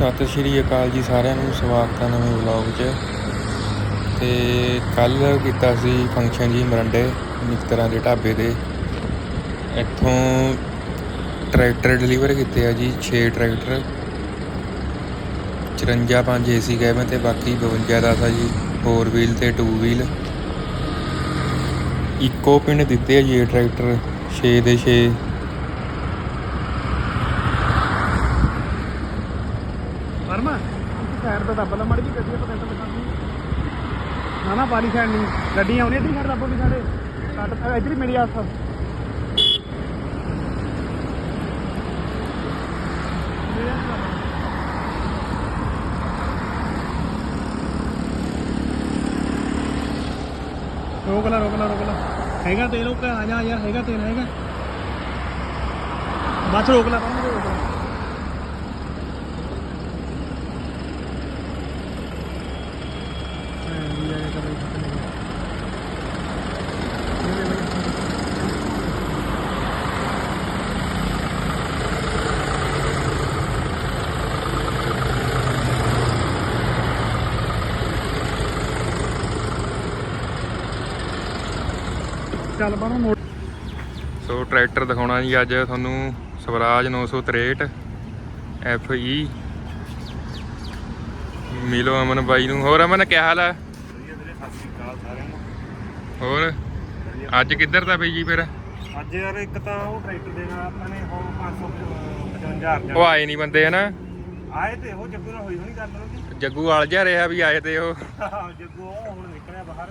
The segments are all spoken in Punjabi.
ਸਤਿ ਸ਼੍ਰੀ ਅਕਾਲ ਜੀ ਸਾਰਿਆਂ ਨੂੰ, ਸਵਾਗਤ ਹੈ ਨਵੇਂ ਵਲੌਗ 'ਚ। ਤੇ ਕੱਲ ਕੀਤਾ ਸੀ ਫੰਕਸ਼ਨ ਜੀ ਮਰੰਡੇ, ਮਿੱਤਰਾਂ ਦੇ ਢਾਬੇ ਦੇ ਇੱਥੋਂ ਟਰੈਕਟਰ ਡਿਲੀਵਰ ਕੀਤੇ ਆ ਜੀ 6 ਟਰੈਕਟਰ। 54 5 ਏਸੀ ਕੈਬਨ ਤੇ ਬਾਕੀ 52 ਦਾ ਸੀ ਜੀ 4 ਵੀਲ ਤੇ 2 ਵੀਲ ਇੱਕੋ ਪਿੰਡ ਦਿੱਤੇ ਆ ਜੀ ਇਹ ਟਰੈਕਟਰ 6 ਦੇ 6 ਵਰਮਾ ਸਾਈਡ ਤੋਂ ਦੱਬ ਲਾ ਮੜ ਜੀ ਗੱਡੀ ਆਪਾਂ ਸੈਂਟਰ ਲਗਾਉਣੀ ਨਾ ਨਾ ਪਾਲੀ ਸਾਈਡ ਨਹੀਂ। ਗੱਡੀਆਂ ਆਉਣੀਆਂ ਇੱਧਰ ਸਾਈਡ ਦੱਬੋ ਵੀ ਸਾਡੇ। ਕੱਟ ਇੱਧਰ ਹੀ ਮਿਲੀ ਆਸ ਰੋਕ ਲਾ ਰੋਕ ਲਾ ਰੋਕ ਲਾ। ਹੈਗਾ ਤੇਲ, ਉਹ ਆ ਜਾ ਯਾਰ ਹੈਗਾ ਤੇਲ, ਹੈਗਾ। ਬਸ ਰੋਕ ਲਾ, ਬੰਦ ਰੋਕ ਲਾ ਚੱਲ ਬਣਾ ਮੋੜ। ਸੋ ਟਰੈਕਟਰ ਦਿਖਾਉਣਾ ਜੀ ਅੱਜ ਤੁਹਾਨੂੰ ਸਵਰਾਜ 963 FE ਮਿਲੋ ਅਮਨ ਬਾਈ ਨੂੰ। ਹੋਰ ਅਮਨ ਕੀ ਹਾਲ ਆ? ਹੋਰ? ਅੱਜ ਕਿੱਧਰ ਦਾ ਬਈ ਜੀ ਫਿਰ? ਅੱਜ ਯਾਰ ਇੱਕ ਤਾਂ ਉਹ ਟਰੈਕਟਰ ਦੇਣਾ ਆਪਾਂ ਨੇ ਉਹ 555 ਉਹ ਆਏ ਨਹੀਂ ਬੰਦੇ ਹਨਾ? ਆਏ ਤੇ ਉਹ ਜੱਗੂ ਨਾਲ ਹੋਈ ਹੋਣੀ ਗੱਲ ਉਹਦੀ। ਜੱਗੂ ਆਲ ਜਿਹਾ ਰਿਹਾ ਵੀ ਆਏ ਤੇ ਉਹ। ਜੱਗੂ ਉਹ ਹੁਣ ਨਿਕਲਿਆ ਬਾਹਰ।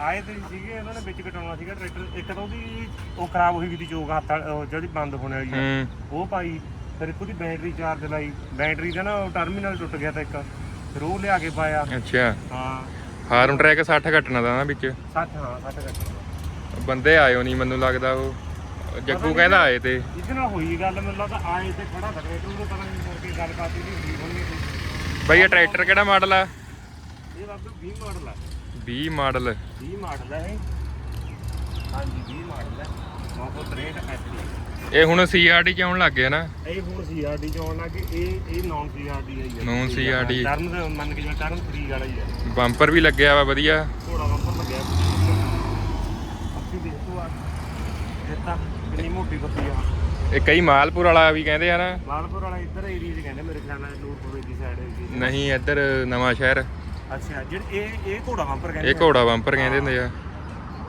ਆਏ ਤੇ ਸੀਗੇ ਉਹਨਾਂ ਨੇ ਵਿੱਚ ਕਟਾਉਣਾ ਸੀਗਾ ਟਰੈਕਟਰ। ਇੱਕ ਤਾਂ ਉਹਦੀ ਉਹ ਖਰਾਬ ਹੋਈ ਵੀ ਦੀ ਚੋਕ ਹੱਥ ਵਾਲੀ- ਉਹ ਜਿਹੜੀ ਬੰਦ ਹੋਣ ਵਾਲੀ ਆ। ਹੂੰ। ਉਹ ਪਾਈ ਫਿਰ ਇੱਕ ਉਹਦੀ ਬੈਟਰੀ ਚਾਰਜ ਲਾਈ। ਬੈਟਰੀ ਦਾ ਨਾ ਟਰਮੀਨਲ ਟੁੱਟ ਗਿਆ ਤਾਂ ਇੱਕ। ਫਿਰ ਉਹ ਲਿਆ ਕੇ ਪਾਇਆ। ਅੱਛਾ। ਹਾਂ। ਫਾਰਮ ਟਰੈਕ 60 ਘਟਣਾ ਦਾ ਨਾ ਵਿੱਚ? 60 ਹਾਂ 60 ਕੱਟ ਬੰਦੇ ਆਇਓ ਨਹੀਂ ਮੈਨੂੰ ਲੱਗਦਾ ਉਹ। ਜੱਗੂ ਕਹਿੰਦਾ ਆਏ ਤੇ। ਇਹਦੇ ਨਾਲ ਹੋਈ ਗੱਲ ਮੈਨੂੰ ਲੱਗਦਾ ਆਏ ਤੇ ਖੜਾ ਤਾਂ ਟਰੈਕਟਰ ਉਹਨੂੰ ਪਤਾ ਨਹੀਂ ਮੁੜ ਕੇ ਗੱਲ ਕਰਦੀ ਨਹੀਂ ਹੁੰਦੀ ਹੋਣੀ ਕੋਈ। ਬਈ ਇਹ ਟਰੈਕਟਰ ਕਿਹੜਾ ਮਾਡਲ ਆ? ਇਹ ਬਾਬੂ 20 ਮਾਡਲ ਆ। 20 ਮਾਡਲ। 20 ਮਾਡਲ ਹੈ ਇਹ। ਹਾਂਜੀ 20 ਮਾਡਲ ਹੈ। 963 ਐਸਪੀ ਇਹ ਹੁਣ ਸੀਆਰਡੀ ਚ ਆਉਣ ਲੱਗ ਗਿਆ ਨਾ। ਇਹ ਹੁਣ ਸੀਆਰਡੀ ਚ ਆਉਣ ਲੱਗੇ ਇਹ ਇਹ ਨਾਨ ਸੀਆਰਡੀ ਹੈ CRD ਟਰਮ ਦਾ ਮੰਨ ਕੇ ਜਿਵੇਂ ਟਰਮ 3 ਵਾਲਾ ਹੀ ਹੈ। ਬੰਪਰ ਵੀ ਲੱਗਿਆ ਵਾ ਵਧੀਆ। ਘੋੜਾ ਬੰਪਰ ਲੱਗਿਆ। ਅੱਛੀ ਦੇਖ ਤੋ ਆ। ਇਹ ਤਾਂ ਕਿੰਨੀ ਮੋਟੀ ਬੱਤੀ ਆ। ਇਹ ਕਈ ਮਾਲਪੁਰ ਵਾਲਾ ਵੀ ਕਹਿੰਦੇ ਆ ਨਾ। ਲਾਲਪੁਰ ਵਾਲਾ ਇੱਧਰ ਏਰੀਆ 'ਚ ਕਹਿੰਦੇ ਮੇਰੇ ਖਿਆਲ ਨਾਲ ਨੂਰਪੁਰ ਦੀ ਸਾਈਡ ਨਹੀਂ ਇੱਧਰ ਨਵਾਂ ਸ਼ਹਿਰ ਅੱਛਾ ਜਿਹੜੇ ਇਹ ਇਹ ਘੋੜਾ ਬੰਪਰ ਕਹਿੰਦੇ ਇਹ ਘੋੜਾ ਬੰਪਰ ਕਹਿੰਦੇ ਹੁੰਦੇ ਆ।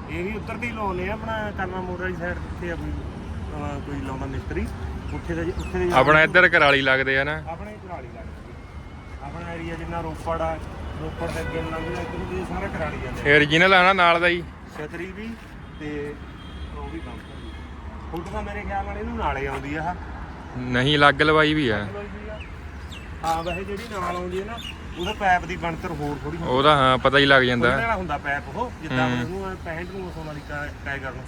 ਇਹ ਵੀ ਉੱਤਰ ਦੀ ਲਾਉਨੇ ਆ ਆਪਣਾ ਕਰਨਾ ਮੋੜ ਵਾਲੀ ਸਾਈਡ ਤੇ ਆ ਕੋਈ ਅਹ ਕੋਈ ਲਾਉਂਦਾ ਮਿਸਤਰੀ। ਉੱਥੇ ਦਾ ਉੱਥੇ ਦੇ ਆਪਣਾ ਇੱਧਰ ਕਰਾਲੀ ਲੱਗਦੇ ਆ ਨਾ। ਆਪਣੇ ਕਰਾਲੀ ਲੱਗਦੀ ਆਪਣਾ ਏਰੀਆ ਜਿੰਨਾ ਰੋਪੜ ਆ ਰੋਪੜ ਦੇ ਅੱਗੇ ਲੰਘਦਾ ਇੱਧਰ ਦੇ ਸਾਰੇ ਕਰਾਲੀ ਜਾਂਦੇ ਇਹ origignal ਆ ਨਾ ਨਾਲ ਦਾ ਹੀ। ਛਤਰੀ ਵੀ ਤੇ ਉਹ ਵੀ ਬੰਪਰ ਵੀ ਫੁੱਟ ਤਾਂ ਮੇਰੇ ਖਿਆਲ ਨਾਲ ਇਹਨੂੰ ਨਾਲੇ ਆਉਂਦੀ ਆ ਨਹੀਂ ਲੱਗ ਲਵਾਈ ਵੀ ਆ। ਹਾਂ ਵੈਸੇ ਜਿਹੜੀ ਨਾਲ ਆਉਂਦੀ ਹੈ ਨਾ ਉਹਦਾ ਪੈਪ ਦੀ ਬਣਤਰ ਹੋਰ ਥੋੜੀ ਉਹਦਾ ਹਾਂ ਪਤਾ ਹੀ ਲੱਗ ਜਾਂਦਾ। ਵਾਲਾ ਹੁੰਦਾ ਪੈਪ ਉਹ ਜਿੱਦਾਂ ਹੂੰ। ਉਹਨੂੰ 65 ਨੂੰ ਸੋਨਾ ਦੀ ਟਾਈਗਰ ਨੂੰ।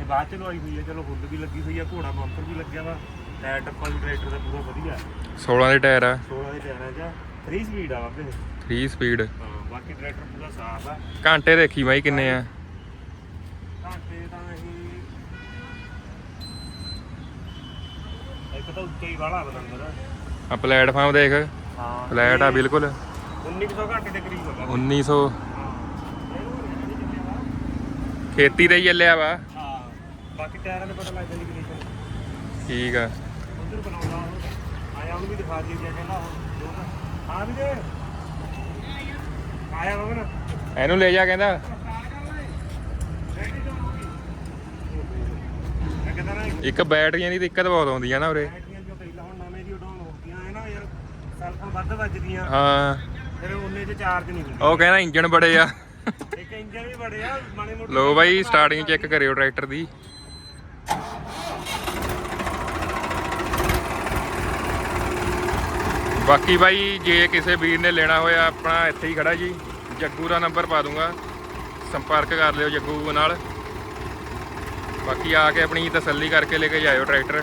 ਇਹ ਬਾਅਦ ਚ ਲਵਾਈ ਹੋਈ ਹੈ ਚਲੋ ਹੁੱਡ ਵੀ ਲੱਗੀ ਹੋਈ ਆ ਘੋੜਾ ਬੰਪਰ ਵੀ ਲੱਗਿਆ ਵਾ। ਟਾਇਰ ਟੱਪਾ ਵੀ ਟਰੈਕਟਰ ਦਾ ਪੂਰਾ ਵਧੀਆ। 16 ਦੇ ਟਾਇਰ ਆ। 16 ਦੇ ਟਾਇਰਾਂ 'ਚ 3 ਸਪੀਡ ਆ ਬਾਬੇ। 3 ਸਪੀਡ ਹਾਂ ਬਾਕੀ ਟਰੈਕਟਰ ਪੂਰਾ ਸਾਫ਼ ਆ। ਘੰਟੇ ਦੇਖੀ ਬਾਈ ਕਿੰਨੇ ਆ। ਘਾਟੇ ਤਾਂ ਇੱਕ ਤਾਂ ਉੱਤੇ ਹੀ ਵਾਲਾ ਬਦੰਦਰ ਆ। ਪਲੇਟਫਾਰਮ ਦੇਖ। ਹਾਂ ਫਲੈਟ ਆ ਬਿਲਕੁਲ। 1900 ਘੰਟੇ ਦੇ ਕਰੀਬ ਹੋਗਾ 1900 ਹਾਂ। ਖੇਤੀ ਤੇ ਹੀ ਚੱਲਿਆ ਵਾ। ਹਾਂ ਬਾਕੀ ਟਾਇਰਾਂ ਦੇ ਪਤਾ ਲੱਗ ਜਾਂਦੀ ਕੰਡੀਸ਼ਨ ਠੀਕ ਆ। ਉਧਰ ਬਣਾਉਂਦਾ ਆਇਆ ਉਹਨੂੰ ਵੀ ਦਿਖਾ ਦਈਏ ਜੇ ਕਹਿੰਦਾ ਉਹ ਹਾਂ ਵੀ ਦੇ ਆਇਆ ਹੋਵੇ ਨਾ ਇਹਨੂੰ ਲੈ ਜਾ ਕਹਿੰਦਾ। ਇੱਕ ਬੈਟਰੀਆਂ ਦੀ ਦਿੱਕਤ ਬਹੁਤ ਆਉਂਦੀ ਆ ਨਾ ਉਰੇ। ਬੈਟਰੀਆਂ ਜੋ ਪਹਿਲਾਂ ਹੁਣ ਨਵੇਂ ਦੀ ਉਡਾਉਣ ਹੋ ਗਈਆਂ। ਹੈ ਨਾ ਯਾਰ ਸੈਲਫੋਨ ਵੱਧ ਵੱਜਦੀਆਂ। ਹਾਂ। ਫਿਰ ਉਹਨੇ ਚ ਚਾਰਜ ਨਹੀਂ ਹੁੰਦੀ ਉਹ ਕਹਿੰਦਾ ਇੰਜਣ ਬੜੇ ਆ। ਇੱਕ ਇੰਜਨ ਵੀ ਬੜੇ ਆ ਮਾੜੇ ਮੋਟੇ ਲੋ ਬਾਈ ਸਟਾਰਟਿੰਗ ਚੈੱਕ ਕਰਿਓ ਟਰੈਕਟਰ ਦੀ। ਬਾਕੀ ਬਾਈ ਜੇ ਕਿਸੇ ਵੀਰ ਨੇ ਲੈਣਾ ਹੋਇਆ ਆਪਣਾ ਇੱਥੇ ਹੀ ਖੜਾ ਜੀ। ਜੱਗੂ ਦਾ ਨੰਬਰ ਪਾ ਦੂੰਗਾ। ਸੰਪਰਕ ਕਰ ਲਿਓ ਜੱਗੂ ਨਾਲ। ਬਾਕੀ ਆ ਕੇ ਆਪਣੀ ਤਸੱਲੀ ਕਰਕੇ ਲੈ ਕੇ ਜਾਇਓ ਟਰੈਕਟਰ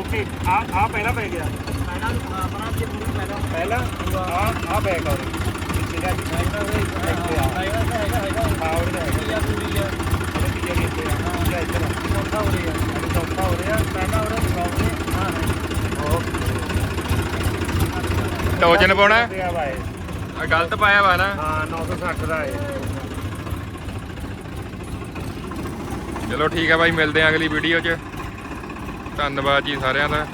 ਓਕੇ ਆ ਆ ਪਹਿਲਾ ਪੈ ਗਿਆ। ਪਹਿਲਾ ਆਪਣਾ ਜੇ ਪਹਿਲਾ। ਪਹਿਲਾ ਆ ਆ ਬੈਕ ਆ ਪਿੱਛੇ ਦਾ ਇੱਥੇ ਆ। ਹੈਗਾ ਹੈਗਾ ਹਾਂ ਉਹਦਾ ਹੈਗਾ। ਪੂਰੀ ਆ ਉਹਦੇ ਪਿੱਛੇ ਵੀ ਇੱਥੇ ਆ। ਹਾਂ ਇੱਧਰ ਚੌਥਾ ਹੋ ਰਿਹਾ। ਚੌਥਾ ਹੋ ਰਿਹਾ। ਪਹਿਲਾ ਉਹਦਾ ਬਲੌਗ ਨੇ ਹਾਂ ਟੋਜਨ ਪਾਉਣਾ? ਆ ਗਲਤ ਪਾਇਆ ਵਾ ਨਾ। ਹਾਂ 960 ਦਾ ਹੈ। ਚਲੋ ਠੀਕ ਹੈ ਬਾਈ ਮਿਲਦੇ ਆ ਅਗਲੀ ਵੀਡੀਓ 'ਚ। ਧੰਨਵਾਦ ਜੀ ਸਾਰਿਆਂ ਦਾ।